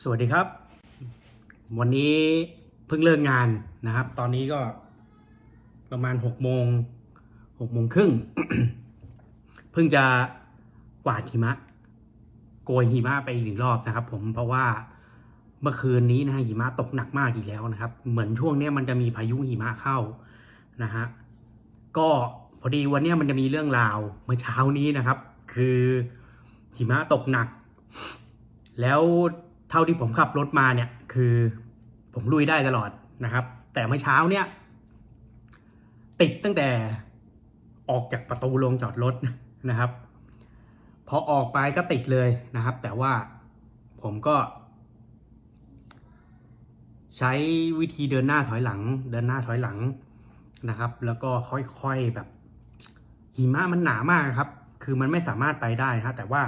สวัสดีครับ วันนี้เพิ่งเลิกงานนะครับ ตอนนี้ก็ประมาณหกโมงหกโมงครึ่งเพิ่งจะกวาดหิมะ โกยหิมะไปอีกหนึ่งรอบนะครับ ผมเพราะว่าเมื่อคืนนี้นะฮะหิมะตกหนักมากอีกแล้วนะครับ เหมือนช่วงนี้มันจะมีพายุหิมะเข้านะฮะก็พอดีวันนี้มันจะมีเรื่องราวเมื่อเช้านี้นะครับ คือหิมะตกหนัก แล้ว เท่าที่ผมขับรถมาเนี่ย คือผมลุยได้ตลอดนะครับ แต่เมื่อเช้าเนี่ย ติดตั้งแต่ออกจากประตูโรงจอดรถนะครับ พอออกไปก็ติดเลยนะครับ แต่ว่าผมก็ ใช้วิธีเดินหน้าถอยหลัง เดินหน้าถอยหลังนะครับ แล้วก็ค่อยๆแบบหิมะมันหนามากครับ คือมันไม่สามารถไปได้นะแต่ว่า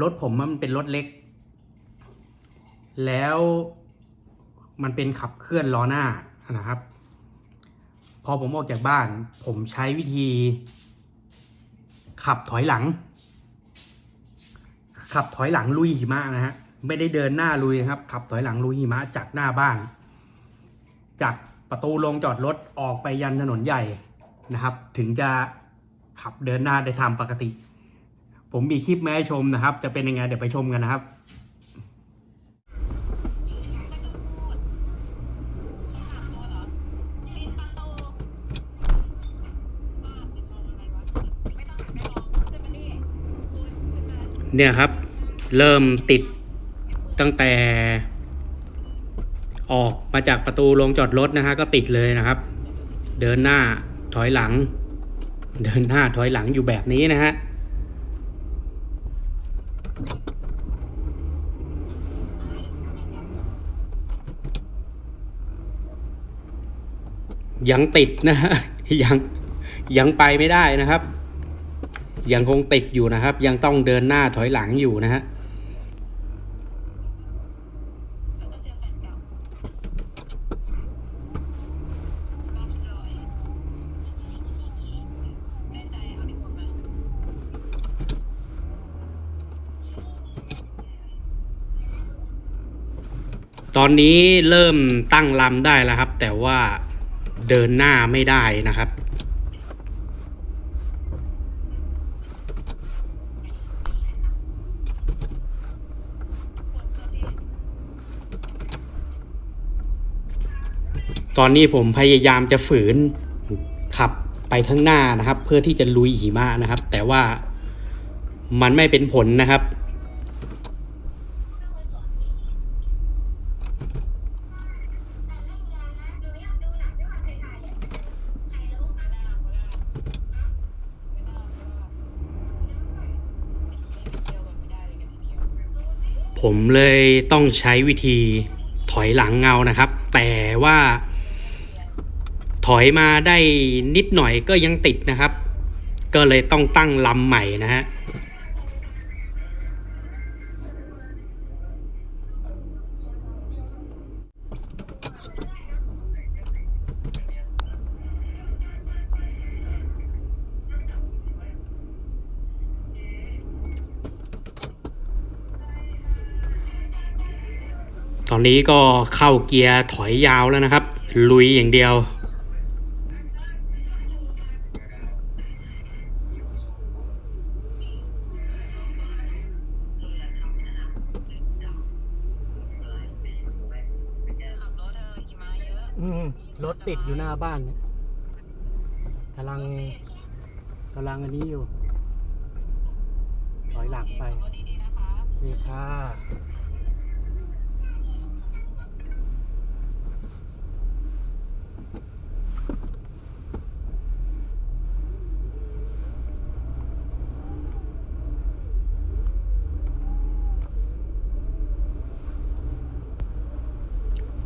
รถผมมันเป็นรถเล็ก แล้วมันเป็นขับเคลื่อนล้อหน้านะครับ พอผมออกจากบ้าน ผมใช้วิธี ขับถอยหลัง ขับถอยหลังลุยหิมะนะฮะไม่ได้เดินหน้าลุยนะครับ ขับถอยหลังลุยหิมะจากหน้าบ้าน จากประตูลงจอดรถออกไปยันถนนใหญ่นะครับ ถึงจะขับเดินหน้าได้ทำปกติ ผมมีคลิปมาให้ชมนะครับ จะเป็นยังไงเดี๋ยวไปชมกันนะครับ เนี่ยครับ เริ่มติดตั้งแต่ ออกมาจากประตูลงจอดรถนะฮะก็ติดเลยนะครับ เดินหน้าถอยหลัง เดินหน้าถอยหลังอยู่แบบนี้นะฮะยังติดนะฮะยังยังไปไม่ได้นะครับ ยังคงติดอยู่นะครับ ยังต้องเดินหน้าถอยหลังอยู่นะฮะตอนนี้เริ่มตั้งลำได้แล้วครับ แต่ว่าเดินหน้าไม่ได้นะครับ ตอนนี้ผมพยายามจะฝืนขับไปข้างหน้านะครับ เพื่อที่จะลุยหิมะนะครับ แต่ว่ามันไม่เป็นผลนะครับ ผมเลยต้องใช้วิธีถอยหลังเงานะครับ แต่ว่า ถอยมาได้นิดหน่อยก็ยังติดนะครับ ก็เลยต้องตั้งลำใหม่นะฮะตอนนี้ก็เข้าเกียร์ถอยยาวแล้วนะครับ ลุยอย่างเดียว ขับรถเออหิมะเย อะอืมรถติดอยู่หน้าบ้านเนี่ยกำลังกำลังอันนี้อยู่ ถอยหลังไปรถดีๆนะคะ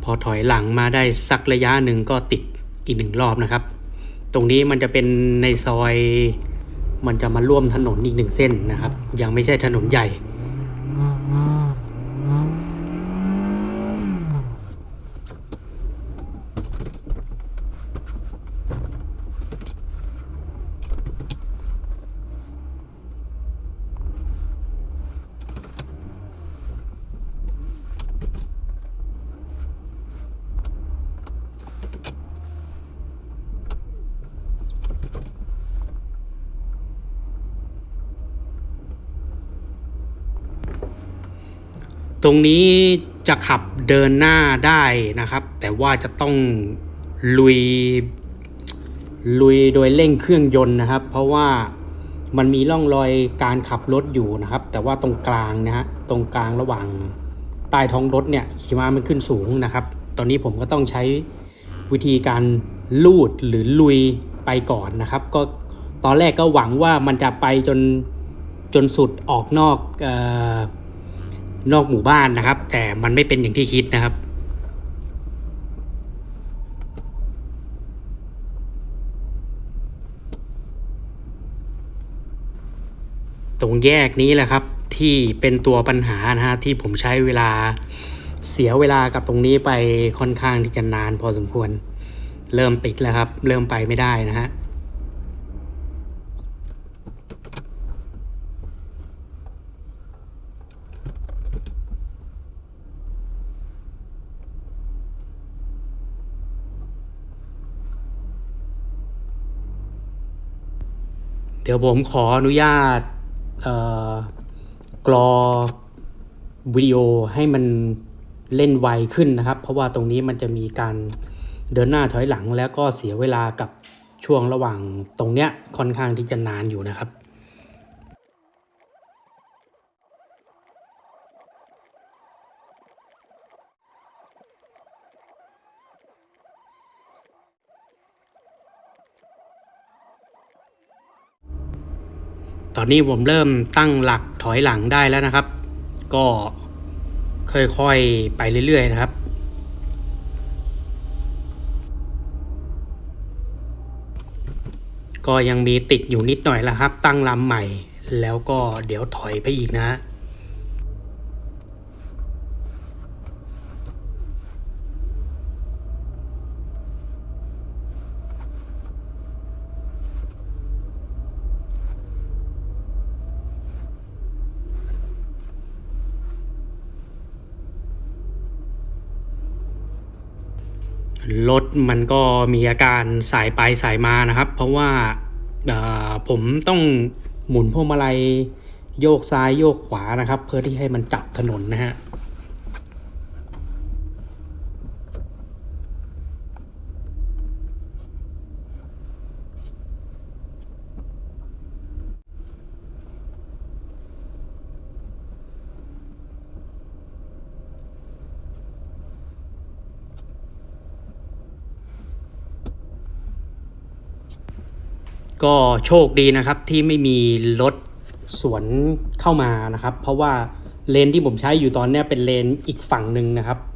อถอยหลังมาได้สักระยะหนึ่งก็ติดอีกหนึ่งรอบนะครับ ตรงนี้มันจะเป็นในซอยมันจะมาร่วมถนนอีกหนึ่งเส้นนะครับ ยังไม่ใช่ถนนใหญ่ พ ตรงนี้จะขับเดินหน้าได้นะครับ แต่ว่าจะต้องลุยลุยโดยเร่งเครื่องยนต์นะครับ เพราะว่ามันมีร่องรอยการขับรถอยู่นะครับ แต่ว่าตรงกลางนะฮะตรงกลางระหว่างใต้ท้องรถเนี่ยขีมามันขึ้นสูงนะครับ ตอนนี้ผมก็ต้องใช้วิธีการลูดหรือลุยไปก่อนนะครับ ก็ตอนแรกก็หวังว่ามันจะไปจนจนสุดออกนอกอ นอกหมู่บ้านนะครับ แต่มันไม่เป็นอย่างที่คิดนะครับ ตรงแยกนี้แหละครับที่เป็นตัวปัญหานะฮะที่ผมใช้เวลาเสียเวลากับตรงนี้ไปค่อนข้างที่จะนานพอสมควร เริ่มติดแล้วครับ เริ่มไปไม่ได้นะฮะ ดี๋ยวผมขออนุญาตกรอวิดีโอให้มันเล่นไวขึ้นนะครับ เพราะว่าตรงนี้มันจะมีการเดินหน้าถอยหลังแล้วก็เสียเวลากับช่วงระหว่างตรงเนี้ยค่อนข้างที่จะนานอยู่นะครับ ตอนนี้ผมเริ่มตั้งหลักถอยหลังได้แล้วนะครับ ก็ค่อยๆไปเรื่อยๆนะครับก็ยังมีติดอยู่นิดหน่อยแล้วครับ ตั้งลำใหม่ แล้วก็เดี๋ยวถอยไปอีกนะ รถมันก็มีอาการสายไปสายมานะครับ เพราะว่าผมต้องหมุนพวงมาลัยโยกซ้ายโยกขวานะครับ เพื่อที่ให้มันจับถนนนะฮะ ก็โชคดีนะครับที่ไม่มีรถสวนเข้ามานะครับ เพราะว่าเลนที่ผมใช้อยู่ตอนนี้เป็นเลนอีกฝั่งหนึ่งนะครับ ต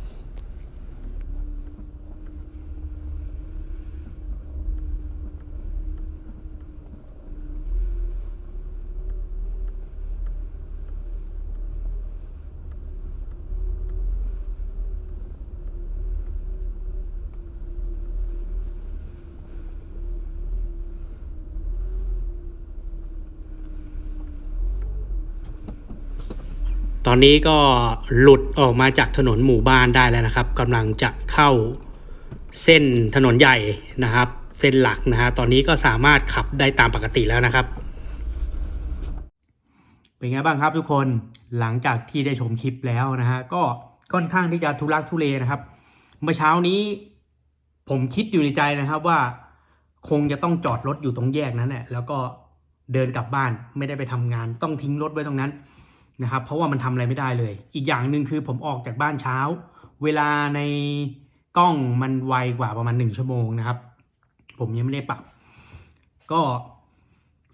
อนนี้ก็หลุดออกมาจากถนนหมู่บ้านได้แล้วนะครับกำลังจะเข้าเส้นถนนใหญ่นะครับ เส้นหลักนะฮะตอนนี้ก็สามารถขับได้ตามปกติแล้วนะครับ เป็นไงบ้างครับทุกคนหลังจากที่ได้ชมคลิปแล้วนะฮะก็ค่อนข้างที่จะทุลักทุเลนะครับ เมื่อเช้านี้ ผมคิดอยู่ในใจนะครับว่า คงจะต้องจอดรถอยู่ตรงแยกนั้นแหละแล้วก็เดินกลับบ้านไม่ได้ไปทำงาน ต้องทิ้งรถไว้ตรงนั้น นะครับเพราะว่ามันทำอะไรไม่ได้เลย อีกอย่างหนึ่งคือผมออกจากบ้านเช้า เวลาในกล้องมันไวกว่าประมาณหนึ่งชั่วโมงนะครับ ผมยังไม่ได้ปรับ ก็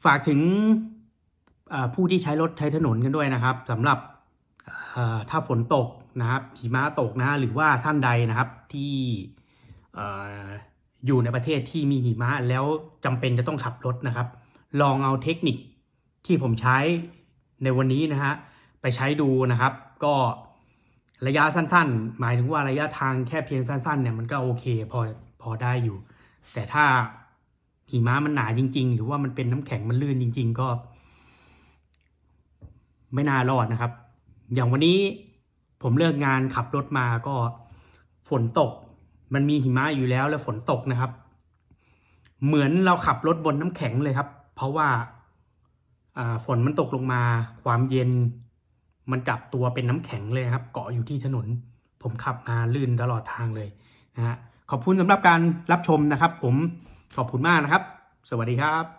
ฝากถึงผู้ที่ใช้รถใช้ถนนกันด้วยนะครับสำหรับถ้าฝนตกนะครับหิมะตกนะหรือว่าท่านใดนะครับที่ออยู่ในประเทศที่มีหิมะแล้วจำเป็นจะต้องขับรถนะครับ ลองเอาเทคนิคที่ผมใช้ ในวันนี้นะฮะไปใช้ดูนะครับ ก็ระยะสั้นๆ หมายถึงว่าระยะทางแค่เพียงสั้นๆเนี่ยมันก็โอเคพอพอได้อยู่ แต่ถ้าหิมะมันหนาจริง ๆ หรือว่ามันเป็นน้ำแข็งมันลื่นจริง ๆ ก็ ไม่น่ารอดนะครับ อย่างวันนี้ผมเลิกงานขับรถมาก็ฝนตก มันมีหิมะอยู่แล้วแล้วฝนตกนะครับ เหมือนเราขับรถบนน้ำแข็งเลยครับ เพราะว่าอ่า ฝนมันตกลงมาความเย็น มันจับตัวเป็นน้ำแข็งเลยครับ เกาะอยู่ที่ถนน ผมขับมาลื่นตลอดทางเลยนะฮะขอบคุณสำหรับการรับชมนะครับ ผมขอบคุณมากนะครับ สวัสดีครับ